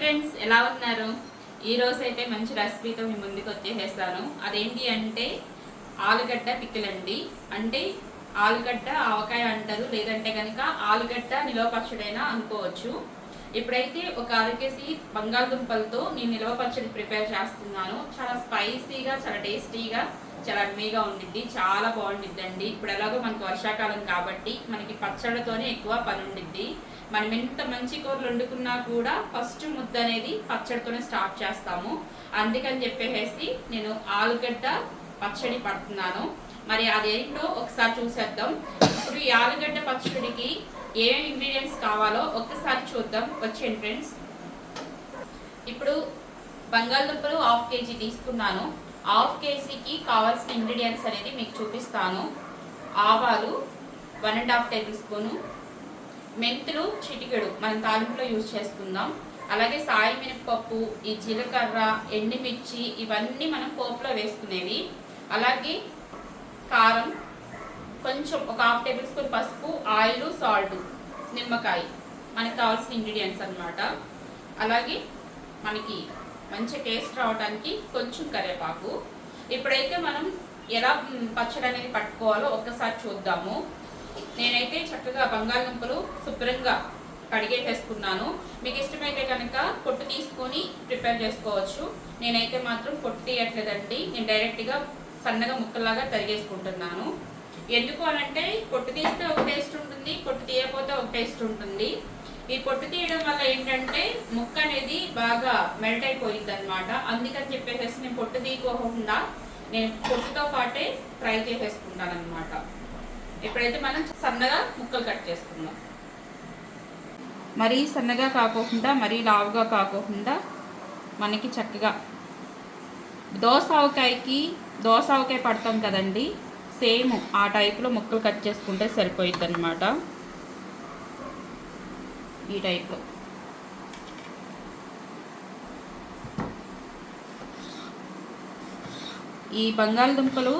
Friends ఎలా ఉన్నారు? ఈరోజు అయితే మంచి రెసిపీతో మీ ముందుకు వచ్చేసేస్తాను. అదేంటి అంటే ఆలుగడ్డ పికిల్ అండి అంటే ఆలుగడ్డ ఆవకాయ అంటారు లేదంటే కనుక ఆలుగడ్డ నిలవ అనుకోవచ్చు. ఇప్పుడైతే ఒక అరకేసి బంగాళదుంపలతో నేను నిలవ ప్రిపేర్ చేస్తున్నాను. చాలా స్పైసీగా చాలా టేస్టీగా చాలా అమ్మీగా ఉండిద్ది చాలా బాగుండిద్దండి. ఇప్పుడు ఎలాగో మనకు వర్షాకాలం కాబట్టి మనకి పచ్చడితోనే ఎక్కువ పని ఉండిద్ది మనం ఎంత మంచి కూరలు వండుకున్నా కూడా ఫస్ట్ ముద్ద అనేది పచ్చడితోనే స్టార్ట్ చేస్తాము. అందుకని చెప్పేసి నేను ఆలుగడ్డ పచ్చడి పడుతున్నాను. మరి అదేంటో ఒకసారి చూసేద్దాం. ఇప్పుడు ఈ ఆలుగడ్డ పచ్చడికి ఏమేమి ఇంగ్రీడియంట్స్ కావాలో ఒక్కసారి చూద్దాం. వచ్చేయండి ఫ్రెండ్స్ ఇప్పుడు బంగాళదుంపలు హాఫ్ కేజీ తీసుకున్నాను. హాఫ్ కేజీకి కావాల్సిన ఇంగ్రీడియంట్స్ అనేది మీకు చూపిస్తాను. ఆవాలు one and half tablespoon. మెంతులు చిటికెడు మనం తాలింపులో యూజ్ చేసుకుందాం. అలాగే సాయి మినపప్పు ఈ జీలకర్ర ఎండుమిర్చి ఇవన్నీ మనం పోపులో వేసుకునేవి. అలాగే కారం కొంచెం ఒక హాఫ్ టేబుల్ స్పూన్ పసుపు ఆయిల్ సాల్ట్ నిమ్మకాయ. మనకు కావాల్సిన ఇంగ్రీడియంట్స్ అన్నమాట. అలాగే మనకి మంచి టేస్ట్ రావడానికి కొంచెం కరివేపాకు. ఇప్పుడైతే మనం ఎలా పచ్చడి అనేది పట్టుకోవాలో ఒక్కసారి చూద్దాము. నేనైతే చక్కగా బంగాళదుంపలు శుభ్రంగా కడిగేసేసుకున్నాను. మీకు ఇష్టమైతే కనుక పొట్టు తీసుకొని ప్రిపేర్ చేసుకోవచ్చు. నేనైతే మాత్రం పొట్టు తీయట్లేదండి. నేను డైరెక్ట్గా సన్నగా ముక్కలాగా తరిగేసుకుంటున్నాను. ఎందుకు అనంటే పొట్టు తీస్తే ఒక టేస్ట్ ఉంటుంది పొట్టు తీయకపోతే ఒక టేస్ట్ ఉంటుంది. ఈ పొట్టు తీయడం వల్ల ఏంటంటే ముక్క అనేది బాగా మెల్ట్ అయిపోయింది అనమాట అందుకని చెప్పేసి నేను పొట్టు తీయకోకుండా నేను పొట్టుతో పాటే ఫ్రై చేసేసుకుంటాను అనమాట ఎప్పుడైతే మనం సన్నగా ముక్కలు కట్ చేసుకుందాం. మరీ సన్నగా కాకోకుండా మరీ లావుగా కాకోకుండా మనకి చక్కగా దోస ఆవకాయకి దోస పడతాం కదండి సేమ్ ఆ టైప్లో ముక్కలు కట్ చేసుకుంటే సరిపోయిద్ది అనమాట ఈ టైప్లో. ఈ బంగాళదుంపలు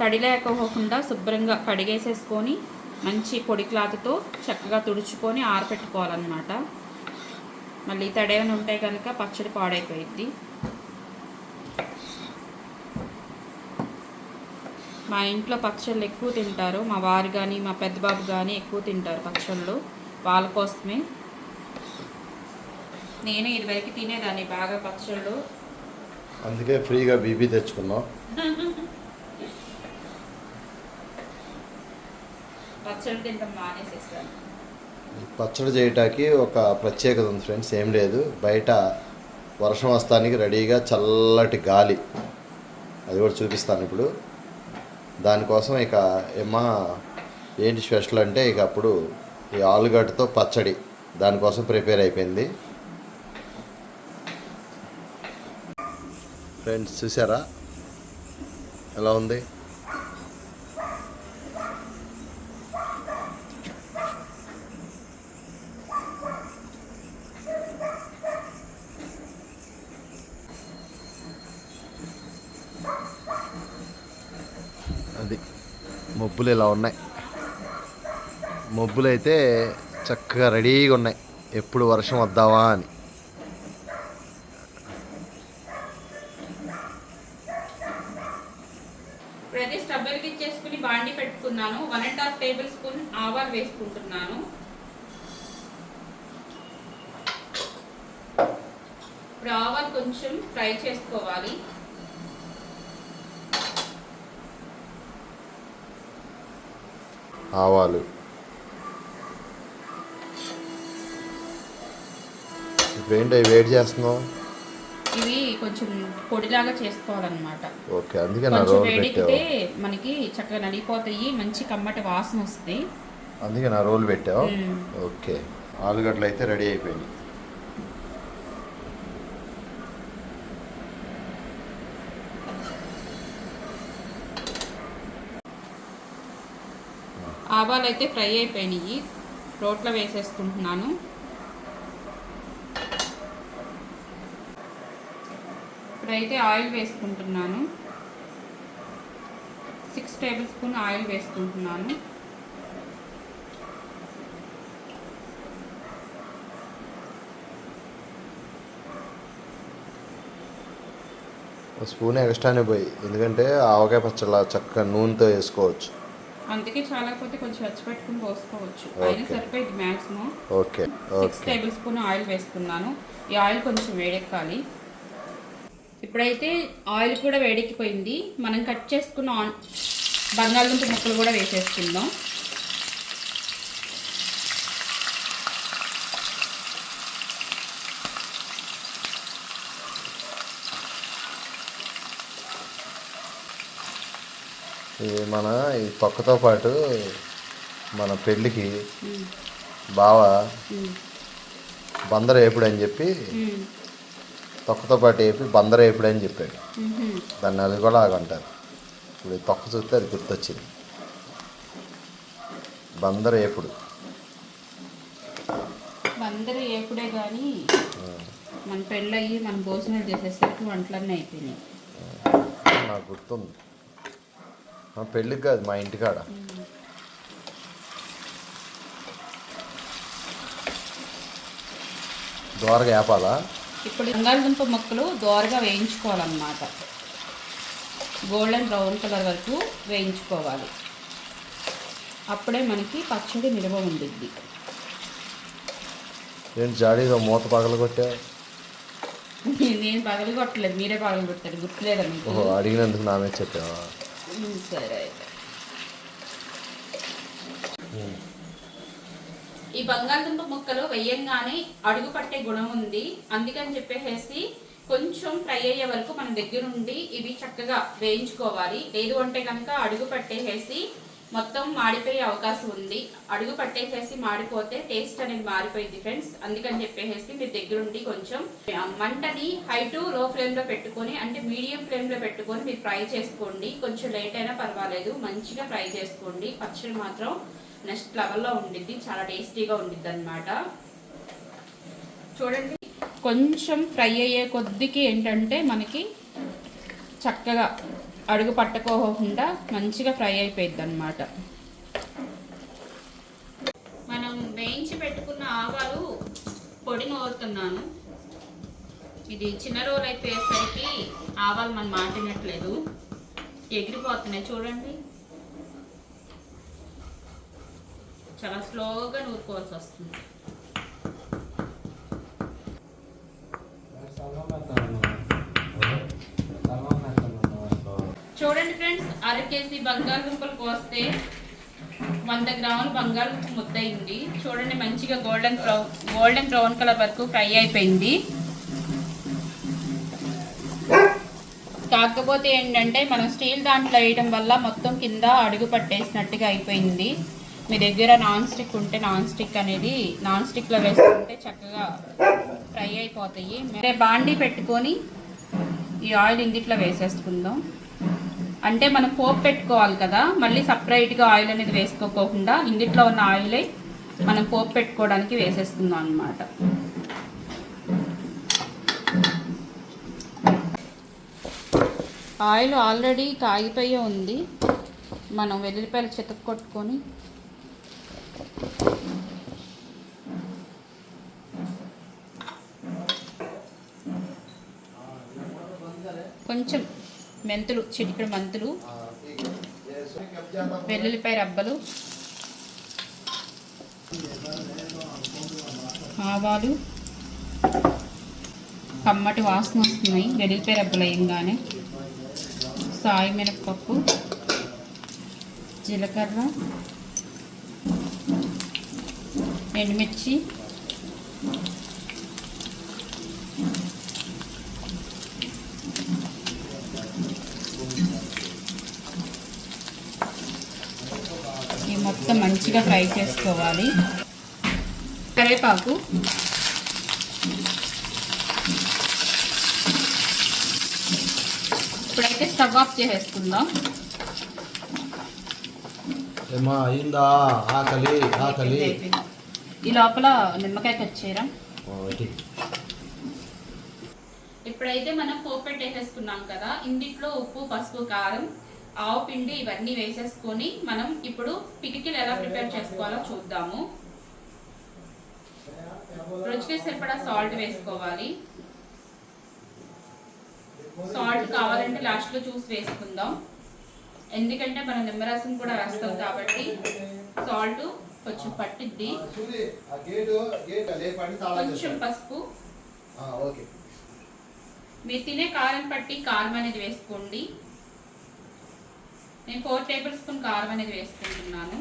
తడి లేకపోకుండా శుభ్రంగా కడిగేసేసుకొని మంచి పొడి క్లాత్తో చక్కగా తుడుచుకొని ఆరపెట్టుకోవాలన్నమాట. మళ్ళీ తడేమైనా ఉంటే కనుక పచ్చడి పాడైపోయిద్ది. మా ఇంట్లో పచ్చళ్ళు ఎక్కువ తింటారు. మా వారు కానీ మా పెద్ద బాబు కానీ ఎక్కువ తింటారు పచ్చళ్ళు. వాళ్ళ కోసమే. నేను ఇదివరకు తినేదాన్ని బాగా పచ్చళ్ళు. అందుకే ఫ్రీగా బీబీ తెచ్చుకున్నాం పచ్చళ్ళు తింటాం మానేసేస్తాను పచ్చడి చేయటానికి ఒక ప్రత్యేకత ఉంది ఫ్రెండ్స్ ఏం లేదు. బయట వర్షం వస్తానికి రెడీగా చల్లటి గాలి. అది కూడా చూపిస్తాను ఇప్పుడు. దానికోసం ఇక ఏమా ఏంటి స్పెషల్ అంటే ఇక అప్పుడు ఈ ఆలుగడ్డతో పచ్చడి దానికోసం ప్రిపేర్ అయిపోయింది. ఫ్రెండ్స్ చూసారా? ఎలా ఉంది? అది మబ్బులు ఇలా ఉన్నాయి. మబ్బులు అయితే చక్కగా రెడీగా ఉన్నాయి. ఎప్పుడు వర్షం వద్దావా అని. ప్రతి స్టవ్ వెలిగించేసుకుని బాండి పెట్టుకున్నాను. One and half tablespoon ఆవాలు వేసుకుంటున్నాను. ఇప్పుడు ఆవాలు కొంచెం ఫ్రై చేసుకోవాలి. ఆవాలు. ఏంటి వేడి చేస్తున్నావు? ఇవి కొంచెం పొడిలాగా చేసుకోవాలన్నమాట. ఓకే అందుకే నా కొంచెం రోల్ పెట్టావు. మనకి చక్కగా నలిగిపోతాయి మంచి కమ్మటి వాసన వస్తుంది. అందుకే నా రోల్ పెట్టావు. ఓకే ఆలుగడ్డలు అయితే రెడీ అయిపోయింది ఆవాలు అయితే ఫ్రై అయిపోయినాయి. రోట్లో వేసేసుకుంటున్నాను. ఇప్పుడైతే ఆయిల్ వేసుకుంటున్నాను. సిక్స్ టేబుల్ స్పూన్ ఆయిల్ వేసుకుంటున్నాను. స్పూన్ ఎక్స్ట్రానే పోయి ఎందుకంటే ఆవకాయ పచ్చళ్ళ చక్కగా నూనెతో వేసుకోవచ్చు. అందుకే చాలా కొద్ది కొంచెం పెట్టుకుని పోసుకోవచ్చు. ఆయిల్ సరిపోయింది maximum okay six tablespoon oil వేసుకున్నాను. ఈ ఆయిల్ కొంచెం వేడెక్కాలి. ఇప్పుడైతే ఆయిల్ కూడా వేడెక్కిపోయింది. మనం కట్ చేసుకున్న బంగాళదుంప ముక్కలు కూడా వేసేసుకుందాం. ఇది మన ఈ తొక్కతో పాటు మన పెళ్ళికి బావ బందర ఏపుడు అని చెప్పి తొక్కతో పాటు వేపి బందర ఏపుడు అని చెప్పాడు. దాన్ని అది కూడా అంటారు ఇప్పుడు తొక్క చూస్తే అది గుర్తొచ్చింది. బందర అందరూ ఏపుడే కానీ మన పెళ్ళయ్యి మన భోజనాలు చేసేసరికి వంటలన్నీ అయిపోయినాయి. నాకు గుర్తుంది. మా పెళ్ళికి కాదు మా ఇంటికాడ. దోరగా వేపాలా? ఇప్పుడు బంగాళదుంప ముక్కలు దోరగా వేయించుకోవాలన్నమాట. గోల్డెన్ బ్రౌన్ కలర్ వరకు వేయించుకోవాలి. అప్పుడే మనకి పచ్చడి నిల్వ ఉండిద్ది. ఏంటి జాడీలో మూత పగల కొట్టా? నేను పగలు కొట్టలేదు మీరే పగలు కొట్టారు గుర్తులేదా మీకు? అడిగినందుకు నామే చెప్పావా? సరే అయితే. ఈ బంగాళదుంప ముక్కలు వేయంగానే అడుగు పట్టే గుణం ఉంది. అందుకని చెప్పేసి కొంచెం ఫ్రై అయ్యే వరకు మన దగ్గరుండి ఇవి చక్కగా వేయించుకోవాలి. లేదు అంటే కనుక అడుగు పట్టేసేసి మొత్తం మాడిపోయే అవకాశం ఉంది. అడుగు పట్టేసేసి మాడిపోతే టేస్ట్ అనేది మారిపోయింది ఫ్రెండ్స్ అందుకని చెప్పేసి మీరు దగ్గరుండి కొంచెం మంటని హై టు లో ఫ్లేమ్లో పెట్టుకొని అంటే మీడియం ఫ్లేమ్లో పెట్టుకొని మీరు ఫ్రై చేసుకోండి. కొంచెం లేట్ అయినా పర్వాలేదు. మంచిగా ఫ్రై చేసుకోండి. పచ్చడి మాత్రం నెక్స్ట్ లెవెల్లో ఉండిద్ది. చాలా టేస్టీగా ఉండిద్ది అనమాట చూడండి. కొంచెం ఫ్రై అయ్యే కొద్దికి ఏంటంటే మనకి చక్కగా అడుగు పట్టుకోకుండా మంచిగా ఫ్రై అయిపోయింది అనమాట మనం వేయించి పెట్టుకున్న ఆవాలు పొడి నోరుతున్నాను ఇది చిన్న రోల్ అయిపోయేసరికి ఆవాలు మనం మాటినట్లేదు ఎగిరిపోతున్నాయి చూడండి. చాలా స్లోగా నూరుకోవాల్సి వస్తుంది చూడండి ఫ్రెండ్స్ అర కేజీ బంగాళదుంపలు కోస్తే వంద గ్రాములు బంగాళదుంప ముద్ద అయింది. చూడండి మంచిగా golden brown golden brown colour వరకు ఫ్రై అయిపోయింది. కాకపోతే ఏంటంటే మనం స్టీల్ దాంట్లో వేయడం వల్ల మొత్తం కింద అడుగు పట్టేసినట్టుగా అయిపోయింది. మీ దగ్గర నాన్ స్టిక్ ఉంటే నాన్ స్టిక్ అనేది నాన్ స్టిక్లో వేసుకుంటే చక్కగా ఫ్రై అయిపోతాయి. మీరే బాండీ పెట్టుకొని ఈ ఆయిల్ ఇందిట్లో వేసేసుకుందాం. అంటే మనం పోపు పెట్టుకోవాలి కదా మళ్ళీ సపరేట్గా ఆయిల్ అనేది వేసుకోకోకుండా ఇందిట్లో ఉన్న ఆయిలే మనం పోపు పెట్టుకోవడానికి వేసేస్తున్నాం అనమాట ఆయిల్ ఆల్రెడీ కాగిపోయే ఉంది. మనం వెల్లుల్లిపాయలు చితక కొట్టుకొని కొంచెం మెంతులు చిటికెడు మెంతులు వెల్లుల్లిపాయ రబ్బలు ఆవాలు కమ్మటి వాసన వస్తున్నాయి. వెల్లుల్లిపాయ రబ్బలు వేయంగానే సాయి మినపప్పు జీలకర్ర ఎండుమిర్చి మొత్తం మంచిగా ఫ్రై చేసుకోవాలి. కరివేపాకు. ఇప్పుడైతే స్టవ్ ఆఫ్ చేసేసుకుందాం. ఏమా అయిందా? ఆకలి ఆకలి. అయిపోయింది. ఈ లోపల నిమ్మకాయ వచ్చేయరా ఇప్పుడైతే మనం పోపు పెట్టేసేసుకున్నాం కదా. ఇందిట్లో ఉప్పు పసుపు కారం ఆవు పిండి ఇవన్నీ వేసేసుకొని మనం ఇప్పుడు పికికిలు ఎలా ప్రిపేర్ చేసుకోవాలో చూద్దాము. రుచికి సరిపడా సాల్ట్ వేసుకోవాలి. సాల్ట్ కావాలంటే లాస్ట్లో చూసి వేసుకుందాం. ఎందుకంటే మనం నిమ్మరసం కూడా వేస్తాం కాబట్టి సాల్ట్ కొంచెం పట్టిద్ది. కొంచెం. పసుపు. మీరు తినే కారం పట్టి కారం అనేది వేసుకోండి. నేను ఫోర్ టేబుల్ స్పూన్ కారం అనేది వేసుకుంటున్నాను.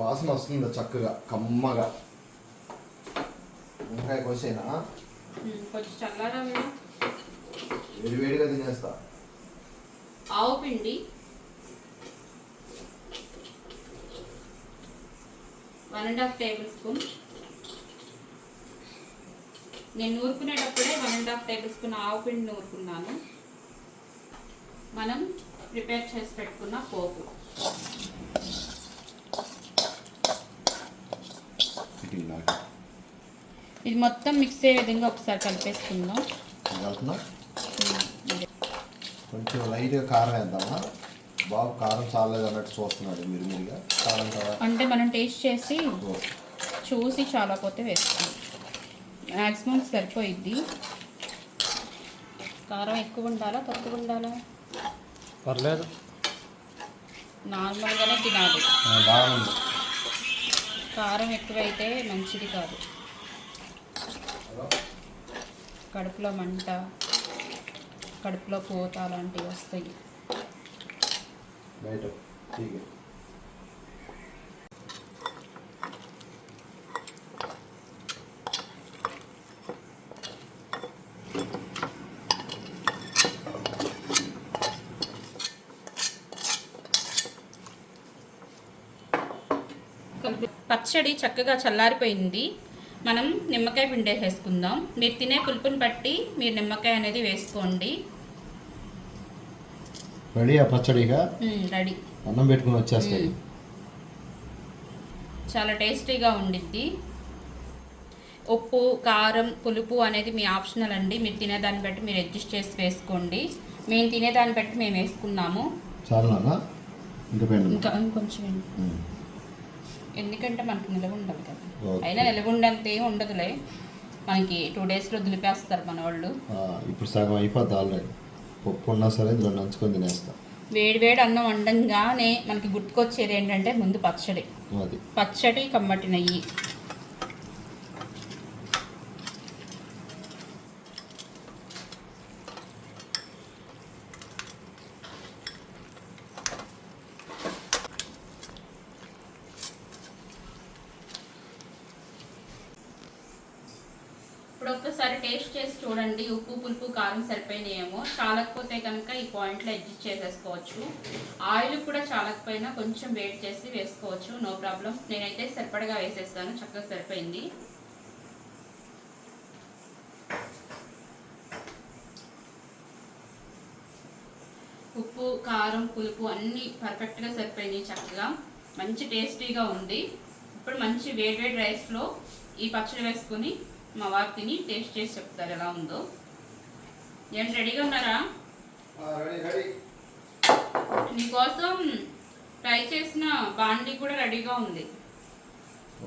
వాసన వస్తుంది చక్కగా కమ్మగా. వంకాయ కోసేనా? కొంచెం చల్లారా వేడు. వేడి వేడిగా తినేస్తా. ఆవు పిండి. One and half tablespoon నేను నూరుకునేటప్పుడే one and half tablespoon ఆవు పిండి నూరుకున్నాను. మనం ప్రిపేర్ చేసి పెట్టుకున్న పోపు. ఇది మొత్తం మిక్స్ అయ్యే విధంగా ఒకసారి కలిపేసుకుందాం. కొంచెం లైట్గా కారం వేద్దామా? బాబు కారం చాలేదు అన్నట్టు చూస్తున్నాడు మీరు మీరుగా. కారం అంటే మనం టేస్ట్ చేసి చూసి చాలా పోతే వేస్తాం మ్యాక్సిమం సరిపోయిద్ది. కారం ఎక్కువ ఉండాలా తక్కువ ఉండాలా? పర్లేదు. నార్మల్గానే తినాలి. బాగుంది. కారం ఎక్కువైతే మంచిది కాదు. కడుపులో మంట కడుపులో పూత అలాంటివి వస్తాయి. పచ్చడి చక్కగా చల్లారిపోయింది. మనం నిమ్మకాయ పిండేసేసుకుందాం మీరు తినే పులుపుని బట్టి మీరు నిమ్మకాయ అనేది వేసుకోండి. రెడీ ఆ పచ్చడిగా రెడీ. అన్నం పెట్టుకుని వచ్చేస్తాయి. చాలా టేస్టీగా ఉండిద్ది. ఉప్పు కారం పులుపు అనేది మీ ఆప్షనల్ అండి. మీరు తినేదాన్ని బట్టి మీరు అడ్జస్ట్ చేసి వేసుకోండి. మేము తినేదాన్ని బట్టి మేము వేసుకున్నాము. చాలునా ఇంకా పెండు ఇంకా ఇంకొంచెం. ఎందుకంటే మనకి నిలవ ఉండాలి కదా. అయినా నిలవ ఉండంత ఉండదులే. మనకి టూ డేస్లో దులిపేస్తారు మన వాళ్ళు ఇప్పుడు సగం అయిపోద్ది ఆల్రెడీ పప్పు ఉన్నా సరే ఇందులో నంచుకొని తినేస్తా. వేడి వేడి అన్నం వండంగానే మనకి గుర్తుకొచ్చేది ఏంటంటే ముందు పచ్చడి. పచ్చడి కమ్మటి నెయ్యి ఇప్పుడు ఒక్కసారి టేస్ట్ చేసి చూడండి ఉప్పు పులుపు కారం సరిపోయినాయేమో. చాలకపోతే కనుక ఈ పాయింట్లో అడ్జస్ట్ చేసేసుకోవచ్చు. ఆయిల్ కూడా చాలకపోయినా కొంచెం వేడి చేసి వేసుకోవచ్చు. No problem. నేనైతే సరిపడగా వేసేస్తాను. చక్కగా సరిపోయింది. ఉప్పు కారం పులుపు అన్నీ పర్ఫెక్ట్గా సరిపోయినాయి చక్కగా. మంచి టేస్టీగా ఉంది. ఇప్పుడు మంచి వేడి వేడి రైస్లో ఈ పచ్చడి వేసుకొని మా వారు తిని టేస్ట్ చేసి చెప్తారు ఎలా ఉందో. ఏంటి రెడీగా ఉన్నారా? Ready ready. నీకోసం ఫ్రై చేసిన బాండి కూడా రెడీగా ఉంది.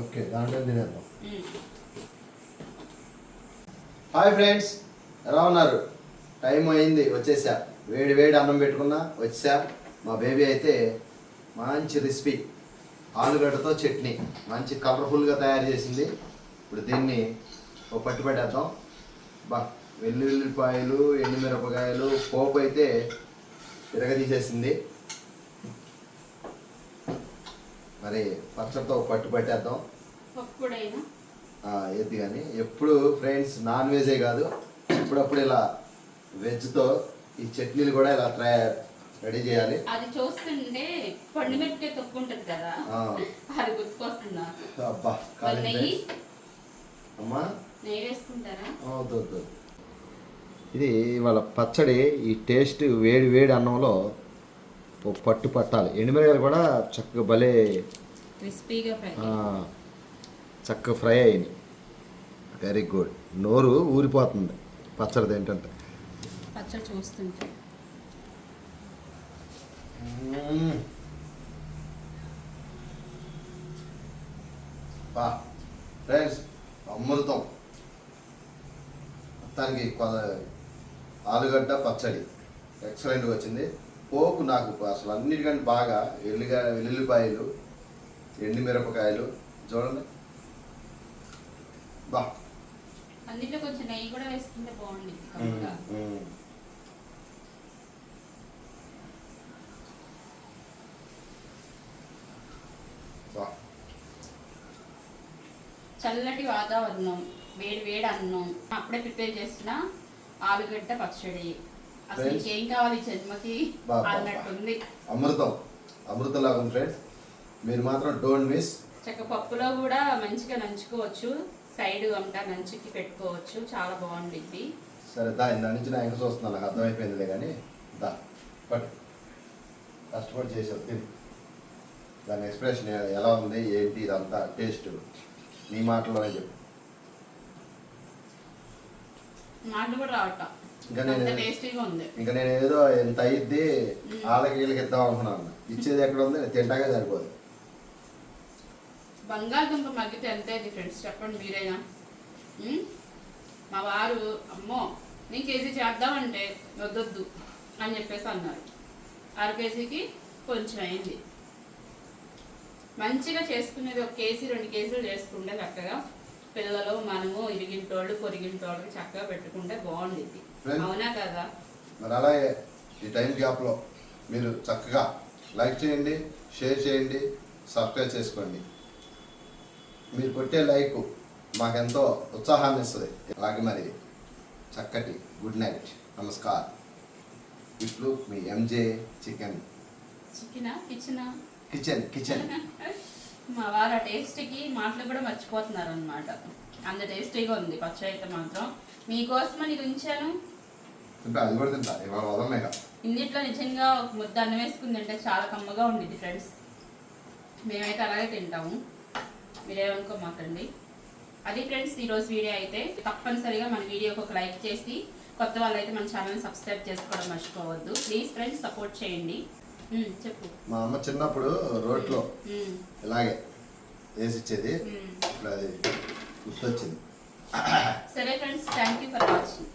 ఓకే దాంట్లో తినేద్దాం. హాయ్ ఫ్రెండ్స్ ఎలా ఉన్నారు? టైం అయింది వచ్చేసా. వేడి వేడి అన్నం పెట్టుకున్నా వచ్చా మా బేబీ అయితే మంచి రెసిపీ ఆలుగడ్డతో చట్నీ. మంచి కలర్ఫుల్గా తయారు చేసింది. ఇప్పుడు దీన్ని ఒక పట్టి పెట్టేద్దాం. బా. వెల్లుల్లిపాయలు ఎండుమిరపకాయలు పోపు అయితే తిరగదీసేసింది. మరి పచ్చడితో పట్టు పెట్టేద్దాం. ఎద్దు కానీ. ఎప్పుడు ఫ్రెండ్స్ నాన్ వెజే కాదు. అప్పుడప్పుడు ఇలా వెజ్తో ఈ చట్నీలు కూడా ఇలా ట్రై రెడీ చేయాలి. అది చూస్తుంటే పండు మిరపకాయ తొక్కు ఉంటుంది కదా. అది గుర్తుకొస్తుంది అబ్బా. అమ్మా. నెయ్యి వేసుకుంటారా? వద్దు వద్దు. ఇది వాళ్ళ పచ్చడి ఈ టేస్ట్ వేడి వేడి అన్నంలో ఒక పట్టు పట్టాలి. ఎండుమిరగాయలు కూడా చక్కగా భలే క్రిస్పీగా చక్కగా ఫ్రై అయ్యింది వెరీ గుడ్ నోరు ఊరిపోతుంది పచ్చడి ఏంటంటే. పచ్చడి చూస్తుంటే. ఫ్రెండ్స్ అమృతం. మొత్తానికి ఆలుగడ్డ పచ్చడి. ఎక్సలెంట్గా వచ్చింది. పోపు నాకు అసలు అన్నిటికంటే బాగా ఎల్లిగా వెల్లుల్లిపాయలు ఎండి మిరపకాయలు. చూడండి. బా. అన్నిట్లో కొంచెం నెయ్యి కూడా వేసుకుంటే బాగుంటుంది కమ్మగా. మ్మ్. బా. చల్లటి వాతావరణం వేడి వేడి అన్నం. అప్పుడే ప్రిపేర్ చేసిన ఆలుగడ్డ పచ్చడి. అసలు. ఇంకేం కావాలి జన్మకి. అన్నట్టుంది. అమృతం. అమృతం లాగా ఉంది ఫ్రెండ్స్ మీరు మాత్రం డోంట్ మిస్ చక్క పప్పులో కూడా మంచిగా నంచుకోవచ్చు. సైడ్ అంతా నంచుకి పెట్టుకోవచ్చు. చాలా బాగుండిద్ది. సరే దా ఇందా నుంచి నా ఇంకా చూస్తున్నాను నాకు అర్థమైపోయిందిలే కానీ దా బట్ కష్టపడి చేసావు తిని. దాని ఎక్స్ప్రెషన్ ఎలా ఉంది ఏంటి ఇదంతా టేస్ట్ నీ మాటలోనే చెప్పు. మాటలు కూడా రావట ఇంకా నేను- టేస్టీగా ఉంది. ఇంకా నేను ఏదో ఎంత అయ్యిద్ది వాళ్ళకి వీళ్ళకి ఇద్దాం అనుకున్నాను. ఇచ్చేది ఎక్కడ ఉంది? తింటాగా సరిపోదు. బంగాళదుంప మగ్గితే అంతే ఫ్రెండ్స్ చెప్పండి మీరైనా? మా వారు అమ్మో నేను కేజీ చేద్దామంటే వద్దొద్దు అని చెప్పేసి అన్నారు. అర కేజీకి కొంచెం అయింది. మంచిగా చేసుకునేది ఒక కేజీ రెండు కేజీలు చేసుకుంటే చక్కగా పిల్లలు మనము ఇరిగింటోళ్ళు పొరిగింటోళ్ళకి చక్కగా పెట్టుకుంటే బాగుండిద్ది. Friends. అవునా కదా? మరి అలాగే ఈ టైం గ్యాప్లో మీరు చక్కగా లైక్ చేయండి షేర్ చేయండి సబ్స్క్రైబ్ చేసుకోండి. మీరు కొట్టే లైక్ మాకెంతో ఉత్సాహాన్ని ఇస్తుంది. అలాగే మరి చక్కటి గుడ్ నైట్. నమస్కార్. ఇప్పుడు మీ ఎంజే చికెన్ చికెనా? కిచెనా? Kitchen kitchen. మా వారు ఆ టేస్ట్కి మాటలు కూడా మర్చిపోతున్నారు అనమాట అంత టేస్టీగా ఉంది పచ్చడి అయితే మాత్రం. మీకోసమని ఇది ఉంచాను. తింటా అది కూడా తింటా ఇవాళ వదలనే కదా ఇందిట్లో నిజంగా ఒక ముద్ద అన్నం వేసుకుని తింటే చాలా కమ్మగా ఉండిద్ది ఫ్రెండ్స్. మేమైతే అలాగే తింటాము. మీరేమనుకోమాకండి అది ఫ్రెండ్స్ ఈరోజు వీడియో అయితే తప్పనిసరిగా మన వీడియోకి ఒక లైక్ చేసి కొత్త వాళ్ళైతే మన ఛానల్ సబ్స్క్రైబ్ చేసుకోవడం మర్చిపోవద్దు. ప్లీజ్ ఫ్రెండ్స్ సపోర్ట్ చేయండి. మా అమ్మ చిన్నప్పుడు ఉమ్, ఇలాగే వేసి ఇచ్చేది ఉమ్. ఇప్పుడు అది గుర్తొచ్చింది. సరే friends thank you for watching